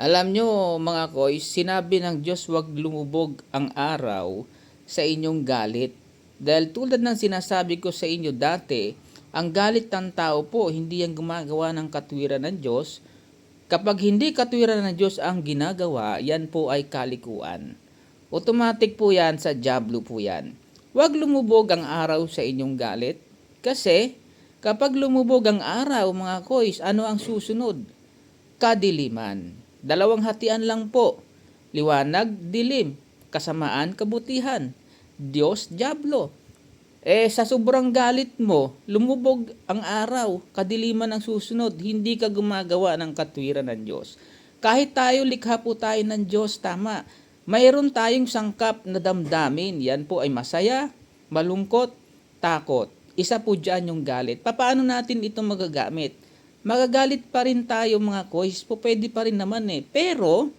Alam nyo mga koy, sinabi ng Diyos huwag lumubog ang araw sa inyong galit. Dahil tulad ng sinasabi ko sa inyo dati, ang galit ng tao po hindi ang gumagawa ng katwiran ng Diyos. Kapag hindi katwiran ng Diyos ang ginagawa, yan po ay kalikuan. Automatic po yan sa Diablo po yan. Huwag lumubog ang araw sa inyong galit. Kasi kapag lumubog ang araw mga koys, ano ang susunod? Kadiliman. Dalawang hatian lang po. Liwanag, dilim. Kasamaan, kabutihan. Diyos, Diablo. Eh, sa sobrang galit mo, lumubog ang araw, kadiliman ang susunod, hindi ka gumagawa ng katwiran ng Diyos. Kahit tayo likha po tayo ng Diyos, tama. Mayroon tayong sangkap na damdamin. Yan po ay masaya, malungkot, takot. Isa po dyan yung galit. Paano natin ito magagamit? Magagalit pa rin tayo mga koys, po pwede pa rin naman eh. Pero,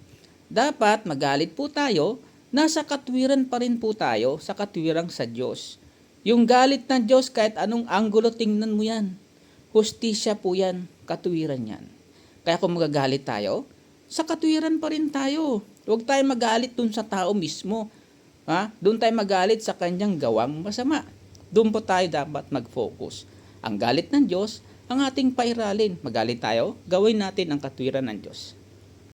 dapat magalit po tayo, nasa katwiran pa rin po tayo sa katwirang sa Diyos. Yung galit ng Diyos, kahit anong anggulo tingnan mo yan. Hustisya po yan, katwiran yan. Kaya kung magagalit tayo, sa katwiran pa rin tayo. Huwag tayo magalit dun sa tao mismo. Ha? Doon tayo magalit sa kanyang gawang masama. Doon po tayo dapat mag-focus. Ang galit ng Diyos, ang ating pairalin. Magalit tayo, gawin natin ang katwiran ng Diyos.